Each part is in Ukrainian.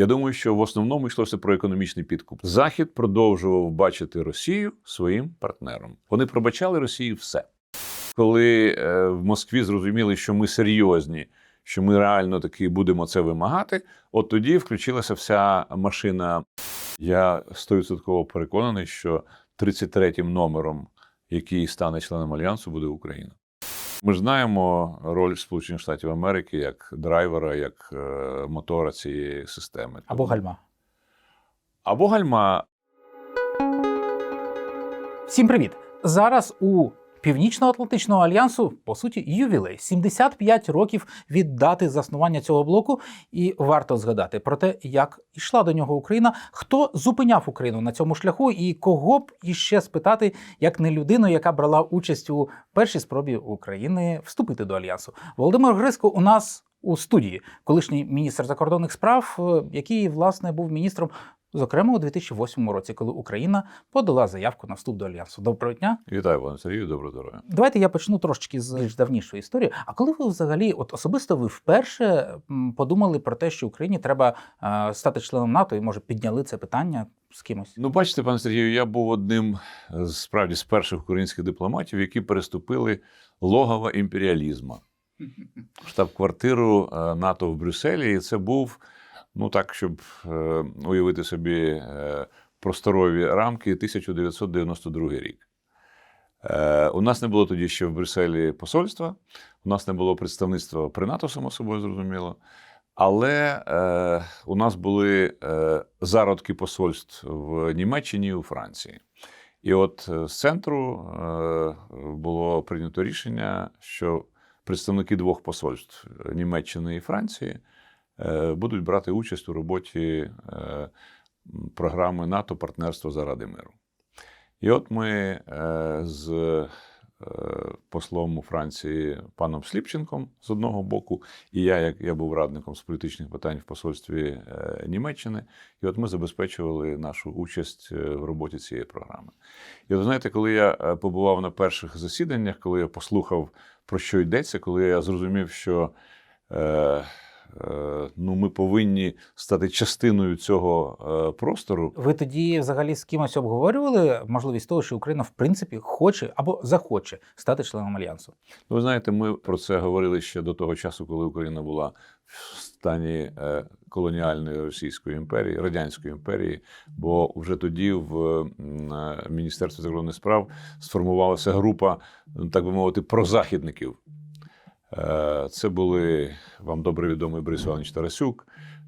Я думаю, що в основному йшлося про економічний підкуп. Захід продовжував бачити Росію своїм партнером. Вони пробачали Росії все. Коли е, в Москві зрозуміли, що ми серйозні, що ми реально таки будемо це вимагати, от тоді включилася вся машина. Я стовідсотково переконаний, що 33-м номером, який стане членом альянсу, буде Україна. Ми ж знаємо роль Сполучених Штатів Америки як драйвера, як е, мотора цієї системи. Або гальма. Або гальма. Всім привіт! Зараз у Північно-Атлантичного альянсу, по суті, ювілей 75 років від дати заснування цього блоку, і варто згадати про те, як йшла до нього Україна, хто зупиняв Україну на цьому шляху, і кого б іще спитати, як не людину, яка брала участь у першій спробі України вступити до альянсу. Володимир Гриско у нас у студії, колишній міністр закордонних справ, е, який власне був міністром. Зокрема, у 2008 році, коли Україна подала заявку на вступ до альянсу. Доброго дня. Вітаю, пане Сергію, доброго здоров'я. Давайте я почну трошечки з більш давнішої історії. А коли ви взагалі, от особисто ви вперше подумали про те, що Україні треба е, стати членом НАТО, і може підняли це питання з кимось? Ну, бачите, пане Сергію, я був одним з справді з перших українських дипломатів, які переступили логово імперіалізму. Штаб-квартиру е, НАТО в Брюсселі. І це був, ну так, щоб е, уявити собі е, просторові рамки 1992 рік. Е, У нас не було тоді ще в Брюсселі посольства, у нас не було представництва при НАТО, само собою зрозуміло. Але е, у нас були е, зародки посольств в Німеччині і у Франції. І от з центру е, було прийнято рішення, що представники двох посольств Німеччини і Франції будуть брати участь у роботі е, програми НАТО Партнерство заради миру. І от ми е, з е, послом у Франції паном Сліпченком з одного боку, і я, як я був радником з політичних питань в посольстві е, Німеччини, і от ми забезпечували нашу участь е, в роботі цієї програми. І от знаєте, коли я е, побував на перших засіданнях, коли я послухав, про що йдеться, коли я зрозумів, що е, е, ну, ми повинні стати частиною цього е, простору, Ви тоді взагалі з кимось обговорювали можливість того, що Україна в принципі хоче або захоче стати членом альянсу? Ну, Ви знаєте, ми про це говорили ще до того часу, коли Україна була в стані е, колоніальної Російської імперії, Радянської імперії, бо вже тоді в е, Міністерстві закордонних справ сформувалася група, так би мовити, прозахідників. Е, Це були вам добре відомий Борис Іванович Тарасюк.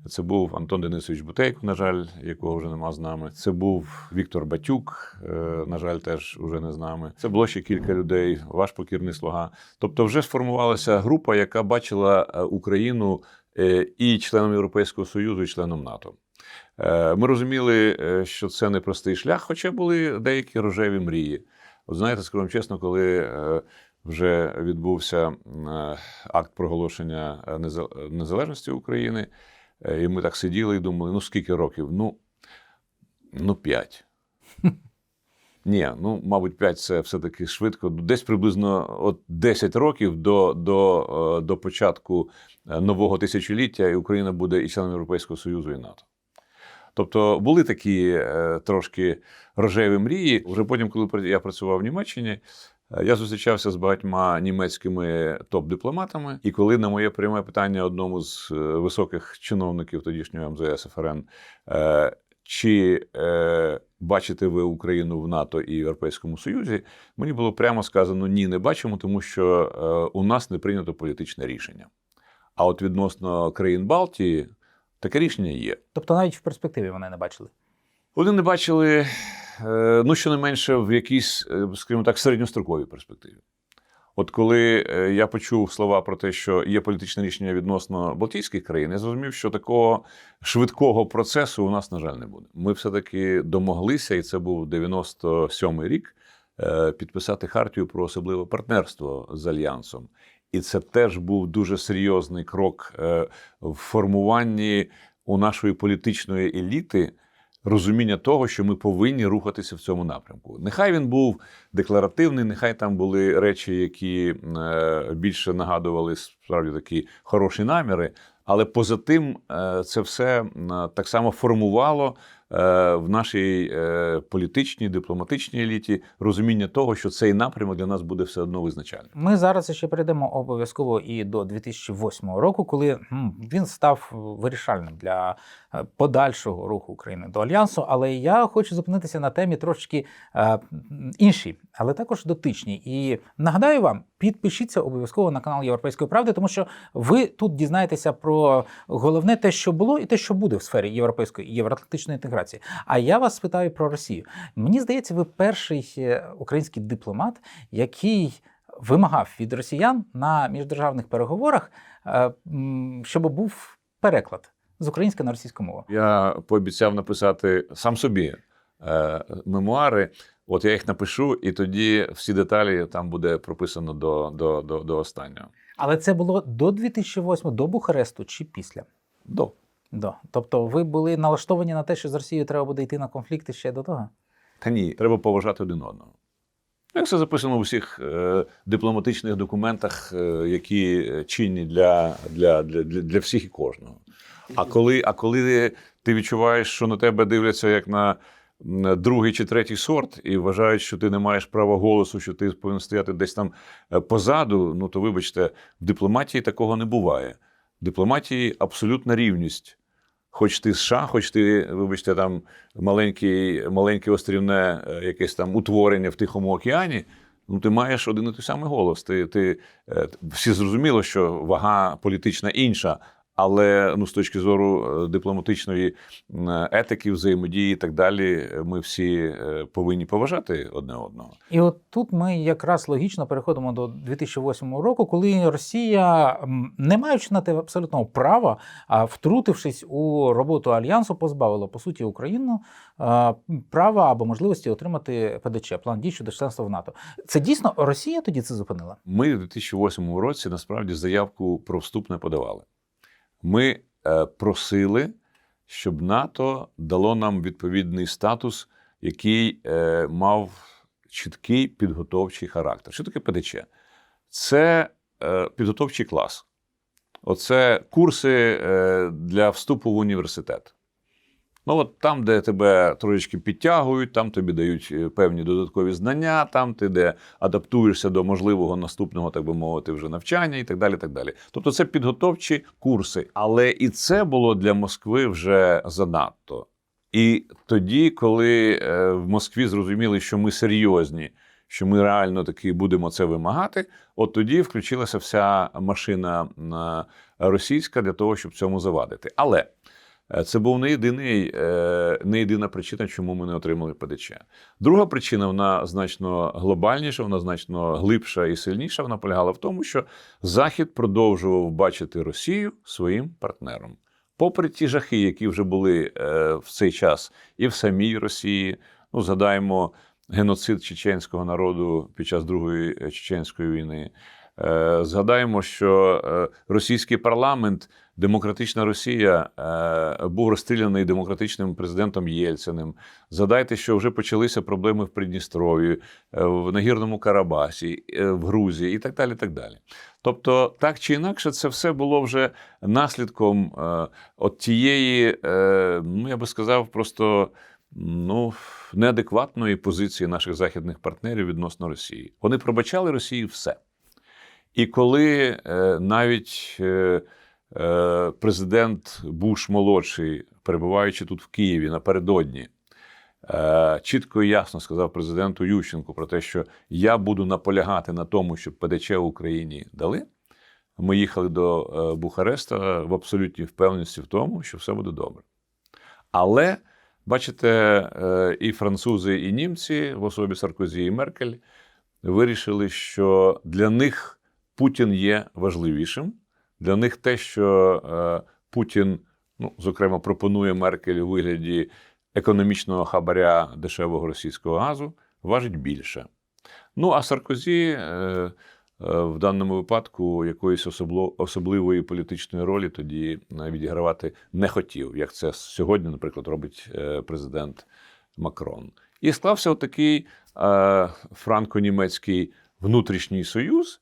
Це був Антон Денисович Бутейко, на жаль, якого вже нема з нами. Це був Віктор Батюк, е, на жаль, теж уже не з нами. Це було ще кілька людей, ваш покірний слуга. Тобто, вже сформувалася група, яка бачила е, Україну і членом Європейського Союзу, і членом НАТО. Ми розуміли, що це непростий шлях, хоча були деякі рожеві мрії. От знаєте, скажу чесно, коли вже відбувся е, акт проголошення е, незалежності України, е, і ми так сиділи і думали: ну скільки років? Ну, ну п'ять. Ні, ну, мабуть, 5 це все-таки швидко. Десь приблизно от 10 років до, до, е, до початку е, нового тисячоліття, і Україна буде і членом Європейського Союзу і НАТО. Тобто були такі е, трошки рожеві мрії. Вже потім, коли я працював в Німеччині, е, я зустрічався з багатьма німецькими топ-дипломатами. І коли на моє пряме питання одному з е, високих чиновників тодішнього МЗС ФРН, е, чи е, бачите ви Україну в НАТО і Європейському Союзі, мені було прямо сказано: ні, не бачимо, тому що е, у нас не прийнято політичне рішення. А от відносно країн Балтії таке рішення є. Тобто навіть в перспективі вони не бачили. Вони не бачили, е, ну, щонайменше в якійсь, е, скажімо так, середньостроковій перспективі. От коли е, я почув слова про те, що є політичне рішення відносно Балтійських країн, я зрозумів, що такого швидкого процесу у нас, на жаль, не буде. Ми все-таки домоглися, і це був 97-й рік, підписати хартію про особливе партнерство з Альянсом. І це теж був дуже серйозний крок в формуванні у нашої політичної еліти розуміння того, що ми повинні рухатися в цьому напрямку. Нехай він був декларативний, нехай там були речі, які е, більше нагадували справді такі хороші наміри. Але поза тим, е, це все м, так само формувало е, в нашій е, політичній, дипломатичній еліті розуміння того, що цей напрямок для нас буде все одно визначальним. Ми зараз ще перейдемо обов'язково і до 2008 року, коли він став вирішальним для е, подальшого руху України до альянсу. Але я хочу зупинитися на темі трошки е, іншій, але також дотичній. І нагадаю вам, підпишіться обов'язково на канал Європейської правди, тому що ви тут дізнаєтеся про головне те, що було, і те, що буде в сфері європейської і євроатлантичної інтеграції. А я вас спитаю про Росію. Мені здається, ви перший е, український дипломат, який вимагав від росіян на міждержавних переговорах, е, щоб був переклад з української на російську мову. Я пообіцяв написати сам собі е, мемуари. От я їх напишу, і тоді всі деталі там буде прописано до, до, до, до останнього. Але це було до 2008, до Бухаресту чи після? До. До. Тобто ви були налаштовані на те, що з Росією треба буде йти на конфлікти ще до того? Та ні, треба поважати один одного. Як це записано в усіх е, дипломатичних документах, е, які чинні для, для, для, для, для всіх і кожного. А коли, а коли ти відчуваєш, що на тебе дивляться як на другий чи третій сорт, і вважають, що ти не маєш права голосу, що ти повинен стояти десь там е, позаду, ну то вибачте, в дипломатії такого не буває. В дипломатії абсолютна рівність. Хоч ти США, хоч ти, вибачте, там маленький, маленьке острівне е, якесь там утворення в Тихому океані, ну ти маєш один і той самий голос. Ти, ти, е, всі зрозуміло, що вага політична інша, але ну, з точки зору е, дипломатичної етики, взаємодії і так далі, е, ми всі е, повинні поважати одне одного. І от тут ми якраз логічно переходимо до 2008 року, коли Росія, не маючи на те абсолютного права, а втрутившись у роботу альянсу, позбавила по суті Україну права або можливості отримати ПДЧ план дій щодо членства в НАТО. Це дійсно Росія тоді це зупинила? Ми в 2008 році насправді заявку про вступ не подавали. Ми е, просили, щоб НАТО дало нам відповідний статус, який е, мав чіткий підготовчий характер. Що таке ПДЧ? Це е, підготовчий клас. Оце курси для вступу в університет. Ну, от там, де тебе трошечки підтягують, там тобі дають е, певні додаткові знання, там ти де адаптуєшся до можливого наступного, так би мовити, вже навчання і так далі. так далі. Тобто це підготовчі курси. Але і це було для Москви вже занадто. І тоді, коли е, в Москві зрозуміли, що ми серйозні, що ми реально таки будемо це вимагати, от тоді включилася вся машина е, російська для того, щоб цьому завадити. Але Це був не єдиний, е, не єдина причина, чому ми не отримали ПДЧ. Друга причина, вона значно глобальніша, вона значно глибша і сильніша. Вона полягала в тому, що Захід продовжував бачити Росію своїм партнером. Попри ті жахи, які вже були е, в цей час і в самій Росії, ну згадаємо геноцид чеченського народу під час Другої чеченської війни. Е, Згадаємо, що е, російський парламент, демократична Росія, е, був розстріляний демократичним президентом Єльциним. Згадайте, що вже почалися проблеми в Придністров'ї, е, в Нагірному Карабасі, е, в Грузії і так далі. так далі. Тобто, так чи інакше, це все було вже наслідком от тієї, ну я би сказав, просто ну, неадекватної позиції наших західних партнерів відносно Росії. Вони пробачали Росії все. І коли е, навіть президент Буш молодший, перебуваючи тут в Києві напередодні, е, чітко і ясно сказав президенту Ющенку про те, що я буду наполягати на тому, щоб ПДЧ в Україні дали. Ми їхали до е, Бухареста в абсолютній впевненості в тому, що все буде добре. Але бачите, е, і французи, і німці в особі Саркозі і Меркель вирішили, що для них Путін є важливішим. Для них те, що е, Путін, ну, зокрема, пропонує Меркель у вигляді економічного хабаря дешевого російського газу, важить більше. Ну, а Саркозі е, е, в даному випадку якоїсь особливої політичної ролі тоді відігравати не хотів, як це сьогодні, наприклад, робить президент Макрон. І склався отакий франко-німецький внутрішній союз,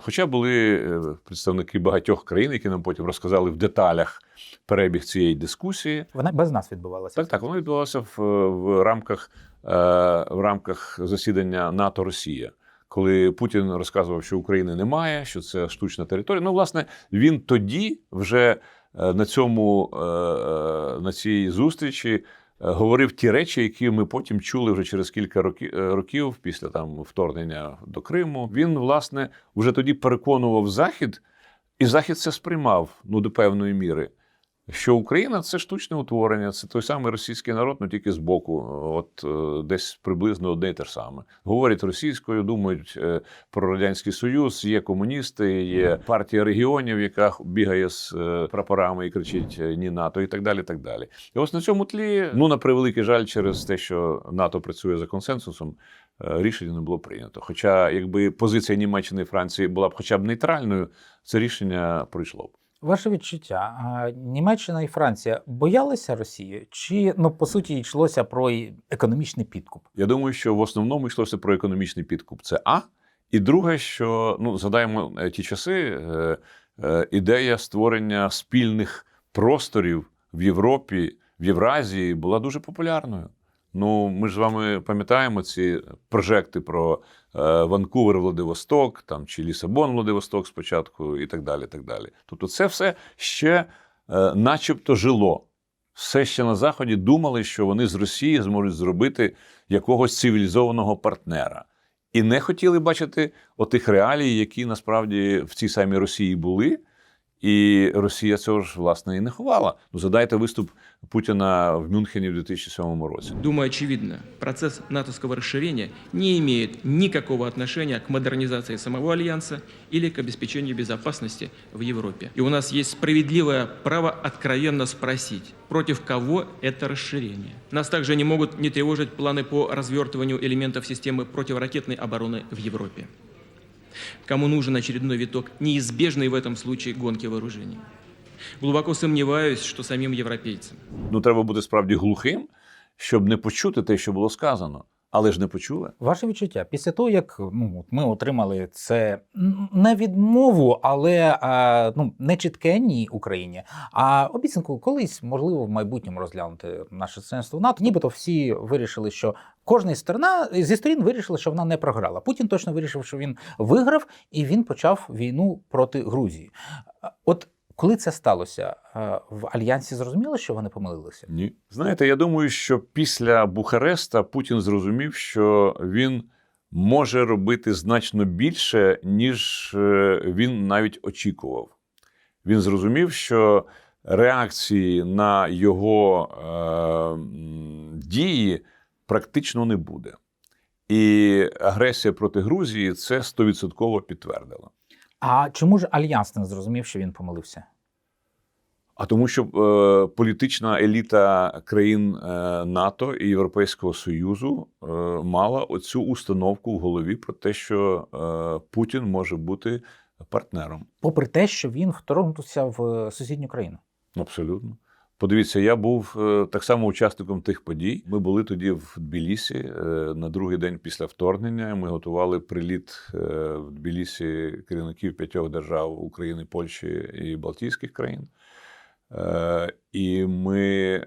Хоча були е, представники багатьох країн, які нам потім розказали в деталях перебіг цієї дискусії. Вона без нас відбувалася. Так, так, воно відбувалося в, в рамках е, в рамках засідання НАТО Росія. Коли Путін розказував, що України немає, що це штучна територія. Ну, власне, він тоді вже е, на цьому е, е, на цій зустрічі е, говорив ті речі, які ми потім чули вже через кілька е, років після там вторгнення до Криму. Він власне вже тоді переконував Захід, і Захід це сприймав ну до певної міри. Що Україна це штучне утворення, це той самий російський народ, ну тільки збоку, от е, десь приблизно одне й те ж саме. Говорять російською, думають е, про радянський союз. Є комуністи, є партія регіонів, яка бігає з е, прапорами і кричить е, ні НАТО, і так далі. І так далі. І ось на цьому тлі, ну на превеликий жаль, через те, що НАТО працює за консенсусом, е, рішення не було прийнято. Хоча, якби позиція Німеччини і Франції була б хоча б нейтральною, це рішення пройшло б. Ваше відчуття, Німеччина і Франція боялися Росії, чи ну по суті йшлося про економічний підкуп? Я думаю, що в основному йшлося про економічний підкуп. Це А. І друге, що ну згадаємо е, ті часи, е, е, ідея створення спільних просторів в Європі, в Євразії була дуже популярною. Ну, ми ж з вами пам'ятаємо ці прожекти про Ванкувер, Владивосток, там чи Лісабон, Владивосток спочатку, і так далі. так далі. Тобто, це все ще е, начебто жило. Все ще на Заході думали, що вони з Росії зможуть зробити якогось цивілізованого партнера. І не хотіли бачити отих реалій, які насправді в цій самій Росії були. І Росія цього ж власне і не ховала. Ну, згадайте виступ Путіна в Мюнхені в 2007 році. Думаю, очевидно, процесс натовского расширения не имеет никакого отношения к модернизации самого Альянса или к обеспечению безопасности в Европе. И у нас есть справедливое право откровенно спросить, против кого это расширение. Нас также не могут не тревожить планы по развертыванию элементов системы противоракетной обороны в Европе. Кому нужен очередной виток неизбежной в этом случае гонки вооружений? Глубоко сумніваюсь, що самим європейцям. Ну, треба бути справді глухим, щоб не почути те, що було сказано. Але ж не почули. Ваше відчуття після того, як ну, ми отримали це не відмову, але а, ну, не чітке ні Україні, а обіцянку колись, можливо, в майбутньому розглянути наше членство в НАТО. Нібито всі вирішили, що кожна сторона зі сторін вирішила, що вона не програла. Путін точно вирішив, що він виграв, і він почав війну проти Грузії. От коли це сталося, в альянсі зрозуміло, що вони помилилися? Ні. Знаєте, я думаю, що після Бухареста Путін зрозумів, що він може робити значно більше, ніж е, він навіть очікував. Він зрозумів, що реакції на його е, дії практично не буде. І агресія проти Грузії це стовідсотково підтвердила. А чому ж альянс не зрозумів, що він помилився? А тому, що е, політична еліта країн е, НАТО і Європейського Союзу е, мала оцю установку в голові про те, що е, Путін може бути партнером. попри те, що він вторгнувся в сусідню країну. Абсолютно. Подивіться, я був е, так само учасником тих подій. Ми були тоді в Тбілісі е, на другий день після вторгнення. Ми готували приліт е, в Тбілісі керівників п'ятьох держав України, Польщі і Балтійських країн. І ми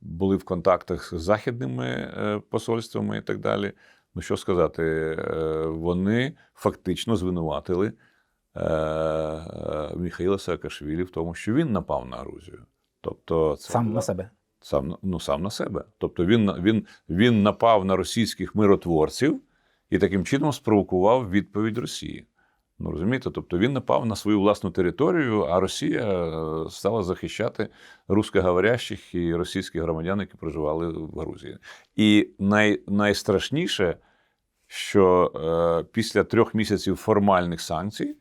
були в контактах з західними посольствами і так далі. Ну що сказати, вони фактично звинуватили Міхаїла Саакашвілі в тому, що він напав на Грузію. Тобто, це Сам була- на себе. сам ну, сам на себе. Тобто він, він, він напав на російських миротворців і таким чином спровокував відповідь Росії. Ну розумієте, тобто він напав на свою власну територію, а Росія е, стала захищати русскоговорящих і російських громадян, які проживали в Грузії. І най, найстрашніше, що е, після трьох місяців формальних санкцій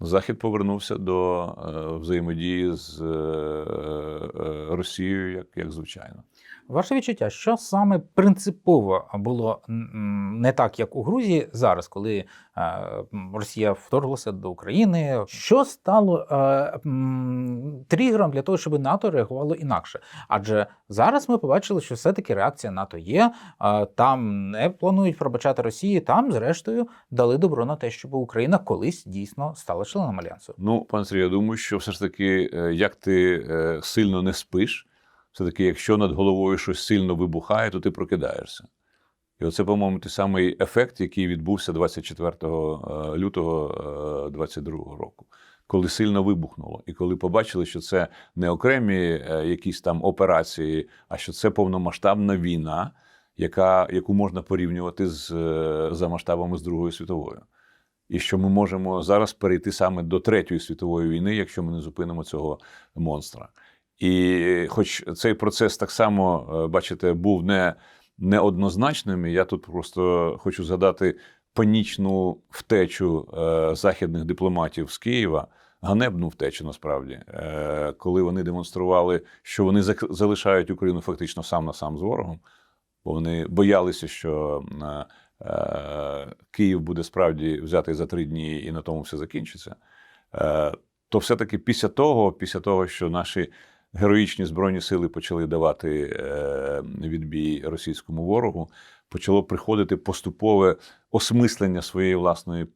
Захід повернувся до е, взаємодії з е, е, Росією, як, як звичайно. Ваше відчуття, що саме принципово було не так, як у Грузії зараз, коли Росія вторглася до України? Що стало тригером для того, щоб НАТО реагувало інакше? Адже зараз ми побачили, що все-таки реакція НАТО є. Там не планують пробачати Росії. Там, зрештою, дали добро на те, щоб Україна колись дійсно стала членом альянсу. Ну, пан Сергій, я думаю, що все ж таки, е, як ти е, сильно не спиш, все-таки, якщо над головою щось сильно вибухає, то ти прокидаєшся. І оце, по-моєму, той самий ефект, який відбувся 24 е, лютого 22 року, коли сильно вибухнуло, і коли побачили, що це не окремі якісь там операції, а що це повномасштабна війна, яка, яку можна порівнювати з, за масштабами з Другої світової. І що ми можемо зараз перейти саме до Третьої світової війни, якщо ми не зупинимо цього монстра. І хоч цей процес так само, е, бачите, був не, неоднозначним, я тут просто хочу згадати панічну втечу е, західних дипломатів з Києва, ганебну втечу насправді, е, коли вони демонстрували, що вони залишають Україну фактично сам на сам з ворогом, бо вони боялися, що Київ буде справді взятий за три дні і на тому все закінчиться. Е, то все-таки після того, після того, що наші героїчні збройні сили почали давати е, відбій російському ворогу, почало приходити поступове осмислення своєї власної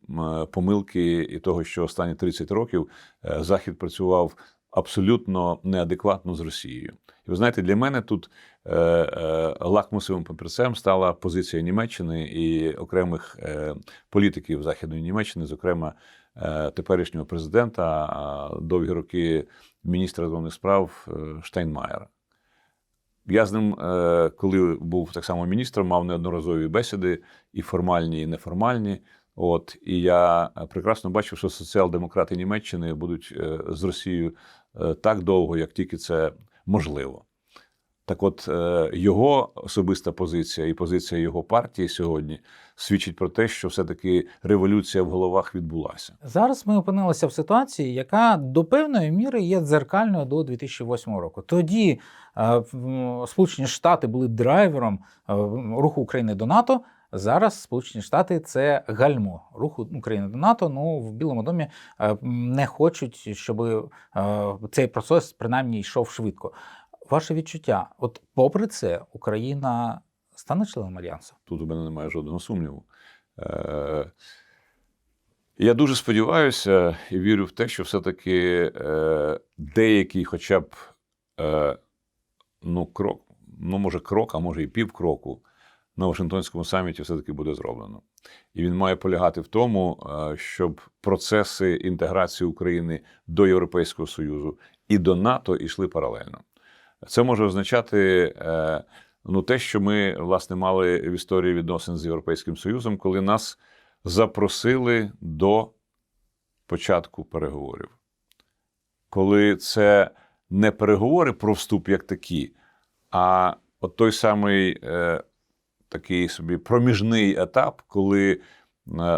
помилки і того, що останні 30 років е, Захід працював абсолютно неадекватно з Росією. І ви знаєте, для мене тут е, е, лакмусовим папірцем стала позиція Німеччини і окремих е, політиків Західної Німеччини, зокрема е, теперішнього президента, довгі роки міністра закордонних справ е, Штайнмаєра. Я з ним, е, коли був так само міністром, мав неодноразові бесіди, і формальні, і неформальні. От, і я е, прекрасно бачив, що соціал-демократи Німеччини будуть е, з Росією е, так довго, як тільки це можливо. Так от, е, його особиста позиція і позиція його партії сьогодні свідчить про те, що все-таки революція в головах відбулася. Зараз ми опинилися в ситуації, яка до певної міри є дзеркальною до 2008 року. Тоді е, Сполучені Штати були драйвером е, руху України до НАТО. Зараз Сполучені Штати це гальмо руху України до НАТО. Ну в Білому домі не хочуть, щоб цей процес принаймні йшов швидко. Ваше відчуття, от попри це, Україна стане членом альянсу? Тут у мене немає жодного сумніву. Е, Я дуже сподіваюся і вірю в те, що все-таки е, деякий, хоча б е, ну, крок, ну, може, крок, а може і півкроку на Вашингтонському саміті все-таки буде зроблено. І він має полягати в тому, е, щоб процеси інтеграції України до Європейського Союзу і до НАТО йшли паралельно. Це може означати е, ну, те, що ми власне мали в історії відносин з Європейським Союзом, коли нас запросили до початку переговорів. Коли це не переговори про вступ як такі, а от той самий е, такий собі проміжний етап, коли е,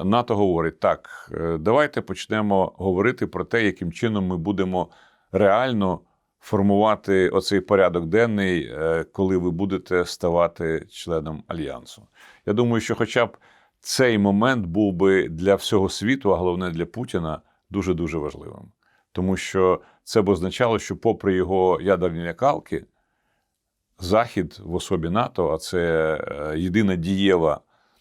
НАТО говорить: так, давайте почнемо говорити про те, яким чином ми будемо реально формувати оцей порядок денний, е, коли ви будете ставати членом альянсу. Я думаю, що хоча б цей момент був би для всього світу, а головне для Путіна, дуже дуже важливим. Тому що це б означало, що, попри його ядерні лякалки, Захід в особі НАТО, а це е, єдина дієва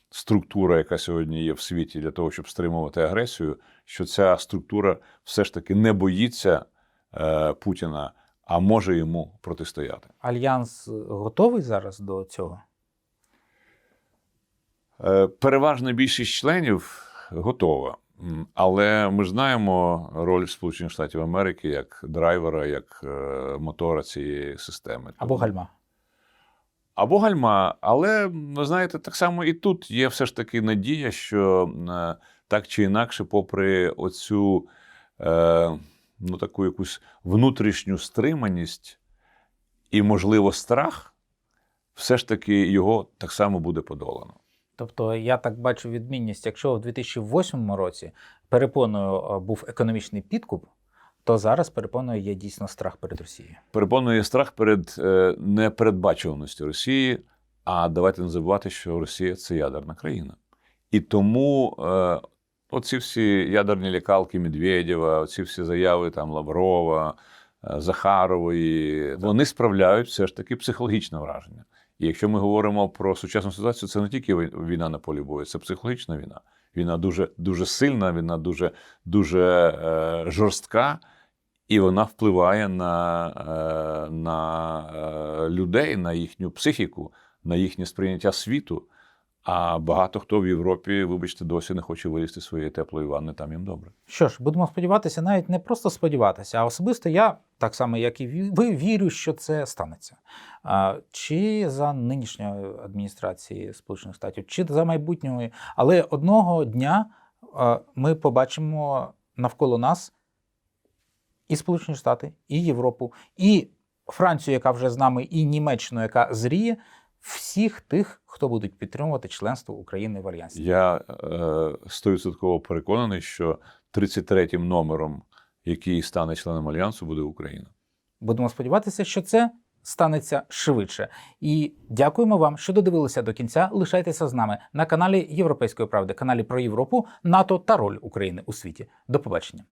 структура, яка сьогодні є в світі для того, щоб стримувати агресію, що ця структура все ж таки не боїться е, Путіна, а може йому протистояти. Альянс готовий зараз до цього? Е, Переважна більшість членів готова. Але ми ж знаємо роль Сполучених Штатів Америки як драйвера, як е, мотора цієї системи. Або гальма? Або гальма. Але ви знаєте, так само і тут є все ж таки надія, що е, так чи інакше, попри оцю е, ну, таку якусь внутрішню стриманість і, можливо, страх, все ж таки його так само буде подолано. Тобто я так бачу відмінність, якщо в 2008 році перепоною е, був економічний підкуп, то зараз переконує є дійсно страх перед Росією. перепонує страх перед е, непередбачуваністю Росії. А давайте не забувати, що Росія це ядерна країна. І тому е, оці всі ядерні лякалки Медведєва, оці всі заяви там Лаврова, е, Захарової, вони справляють все ж таки психологічне враження. І якщо ми говоримо про сучасну ситуацію, це не тільки вій- війна на полі бою, це психологічна війна. Війна дуже, дуже сильна, війна дуже, дуже е, жорстка, і вона впливає на, е, на е, людей, на їхню психіку, на їхнє сприйняття світу. А багато хто в Європі, вибачте, досі не хоче вилізти своєї теплої ванни, там їм добре. Що ж, будемо сподіватися, навіть не просто сподіватися, а особисто я, так само як і ви, вірю, що це станеться. А, чи за нинішньої адміністрації Сполучених Штатів, чи за майбутньої, але одного дня ми побачимо навколо нас і Сполучені Штати, і Європу, і Францію, яка вже з нами, і Німеччину, яка зріє. Всіх тих, хто будуть підтримувати членство України в альянсі. Я е, стовідсотково переконаний, що 33-м номером, який стане членом альянсу, буде Україна. Будемо сподіватися, що це станеться швидше. І дякуємо вам, що додивилися до кінця. Лишайтеся з нами на каналі Європейської правди, каналі про Європу, НАТО та роль України у світі. До побачення.